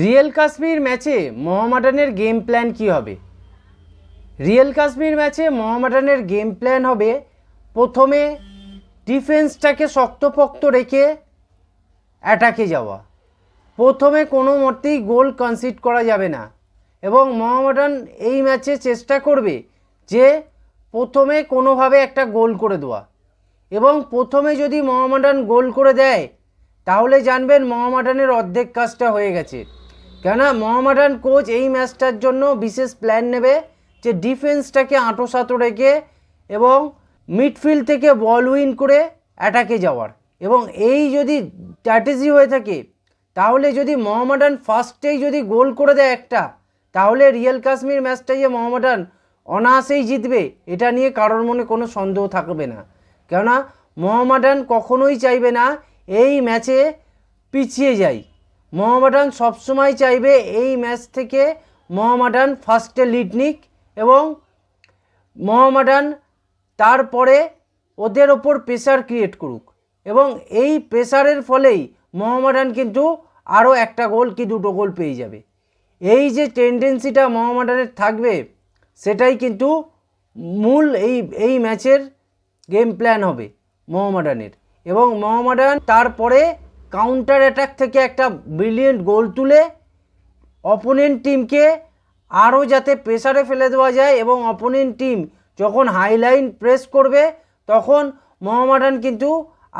Real Kashmir ম্যাচে মোহামেডানের game plan কি হবে? রিয়েল কাশ্মীর ম্যাচে মোহামেডানের গেম প্ল্যান হবে প্রথমে ডিফেন্সটাকে শক্তপোক্ত রেখে অ্যাটাকে যাওয়া। প্রথমে কোনো মতেই গোল কনসিড করা যাবে না এবং মোহামেডান এই ম্যাচে চেষ্টা করবে যে প্রথমে কোনোভাবে একটা গোল করে দেওয়া এবং প্রথমে যদি মোহামেডান গোল করে দেয়, তাহলে জানবেন মোহামেডানের অর্ধেক কাজটা হয়ে গেছে। কেননা মোহামেডান কোচ এই ম্যাচটার জন্য বিশেষ প্ল্যান নেবে যে ডিফেন্সটাকে আঁটো সাঁটো রেখে এবং মিডফিল্ড থেকে বল উইন করে অ্যাটাকে যাওয়ার। এবং এই যদি স্ট্র্যাটেজি হয়ে থাকে, তাহলে যদি মোহামেডান ফার্স্টেই যদি গোল করে দেয় একটা, তাহলে রিয়েল কাশ্মীর ম্যাচটা যে মোহামেডান অনায়াসেই জিতবে, এটা নিয়ে কারোর মনে কোনো সন্দেহ থাকবে না। কেননা মোহামেডান কখনোই চাইবে না এই ম্যাচে পিছিয়ে যাই। মোহামেডান সবসময় চাইবে এই ম্যাচ থেকে মোহামেডান ফার্স্টে লিড নিক এবং মোহামেডান তারপরে ওদের ওপর প্রেশার ক্রিয়েট করুক। এবং এই প্রেশারের ফলেই মোহামেডান কিন্তু আরও একটা গোল কি দুটো গোল পেয়ে যাবে। এই যে টেন্ডেন্সিটা মোহামেডানের থাকবে, সেটাই কিন্তু মূল এই এই ম্যাচের গেম প্ল্যান হবে মোহামেডানের এবং মোহামেডান তারপরে কাউন্টার অ্যাটাক থেকে একটা ব্রিলিয়েন্ট গোল তুলে অপোনেন্ট টিমকে আরও যাতে প্রেসারে ফেলে দেওয়া যায় এবং অপোনেন্ট টিম যখন হাইলাইন প্রেস করবে, তখন মোহামেডান কিন্তু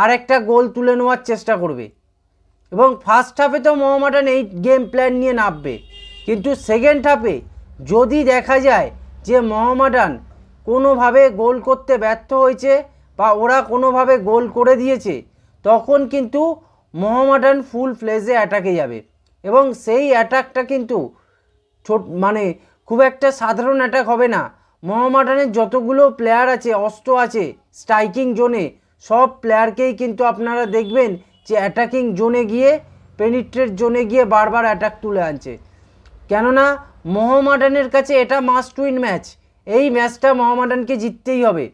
আরেকটা গোল তুলে নেওয়ার চেষ্টা করবে। এবং ফার্স্ট হাফে তো মোহামেডান এই গেম প্ল্যান নিয়ে নামবে। কিন্তু সেকেন্ড হাফে যদি দেখা যায় যে মোহামেডান কোনোভাবে গোল করতে ব্যর্থ হয়েছে বা ওরা কোনোভাবে গোল করে দিয়েছে, তখন কিন্তু মোহামেডান ফুল ফ্লেজে অ্যাটাকে যাবে। এবং সেই অ্যাটাকটা কিন্তু ছোট মানে খুব একটা সাধারণ অ্যাটাক হবে না। মোহামেডানের যতগুলো প্লেয়ার আছে, অস্ত্র আছে স্ট্রাইকিং জোনে সব প্লেয়ারকেই কিন্তু আপনারা দেখবেন যে অ্যাটাকিং জোনে গিয়ে পেনিট্রেট জোনে গিয়ে বারবার অ্যাটাক তুলে আনছে। কেননা মোহামেডানের কাছে এটা মাস্ট উইন ম্যাচ এই ম্যাচটা মোহামেডানকে জিততেই হবে।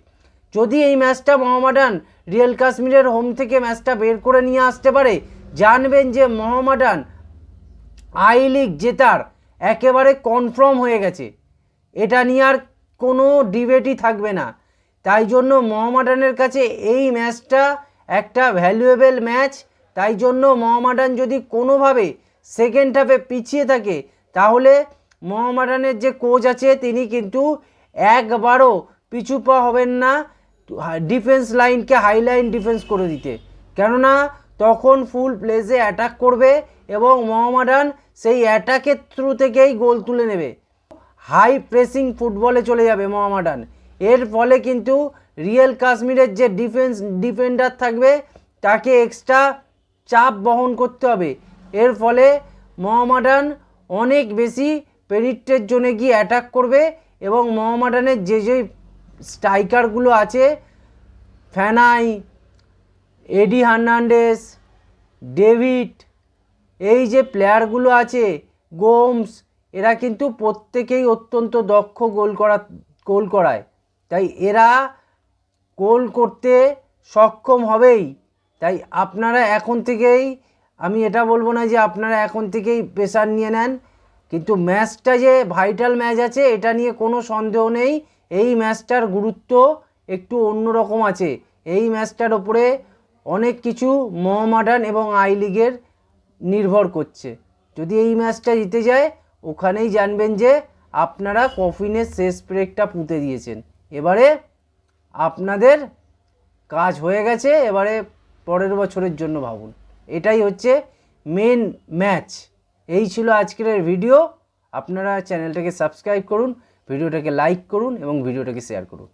যদি এই ম্যাচটা মোহামেডান রিয়েল কাশ্মীরের হোম থেকে ম্যাচটা বের করে নিয়ে আসতে পারে, জানবেন যে মোহামেডান আই লিগ জেতার একেবারে কনফার্ম হয়ে গেছে। এটা নিয়ে আর কোনো ডিবেটই থাকবে না। তাই জন্য মোহামেডানের কাছে এই ম্যাচটা একটা ভ্যালুয়েবল ম্যাচ। তাই জন্য মোহামেডান যদি কোনোভাবে সেকেন্ড হাফে পিছিয়ে থাকে, তাহলে মোহামেডানের যে কোচ আছে, তিনি কিন্তু একবারও পিছু পা হবেন না। ডিফেন্স লাইনকে হাইলাইন ডিফেন্স করে দিতে। কেননা, তখন ফুল প্লেসে অ্যাটাক করবে এবং মোহামেডান সেই অ্যাটাকের থ্রু থেকেই গোল তুলে নেবে। হাই প্রেসিং ফুটবলে চলে যাবে মোহামেডান। এর ফলে কিন্তু রিয়েল কাশ্মীরের যে ডিফেন্স ডিফেন্ডার থাকবে, তাকে এক্সট্রা চাপ বহন করতে হবে। এর ফলে মোহামেডান অনেক বেশি পেরিটের জন্য গিয়ে অ্যাটাক করবে এবং মোহামেডানের যে যে স্ট্রাইকারগুলো আছে। ফ্যানাই এডি হার্নান্ডেস ডেভিড, এই যে প্লেয়ারগুলো আছে, গোমস, এরা কিন্তু প্রত্যেকেই অত্যন্ত দক্ষ গোল করা, গোল করায়। তাই এরা গোল করতে সক্ষম হবেই। তাই আপনারা এখন থেকেই, আমি এটা বলব না যে আপনারা এখন থেকেই প্রেশার নিয়ে নেন, কিন্তু ম্যাচটা যে ভাইটাল ম্যাচ আছে, এটা নিয়ে কোনো সন্দেহ নেই। এই ম্যাচটার গুরুত্ব একটু অন্যরকম আছে। এই ম্যাচটার ওপরে অনেক কিছু মোহামেডান এবং আই লিগের নির্ভর করছে। যদি এই ম্যাচটা জিতে যায়, ওখানেই জানবেন যে আপনারা কফিনের শেষ ব্রেকটা পুঁতে দিয়েছেন। এবারে আপনাদের কাজ হয়ে গেছে, এবারে পরের বছরের জন্য ভাবুন। এটাই হচ্ছে মেন ম্যাচ এই ছিল আজকের ভিডিও। আপনারা চ্যানেলটাকে সাবস্ক্রাইব করুন। ভিডিওটাকে লাইক করুন এবং ভিডিওটাকে শেয়ার করুন।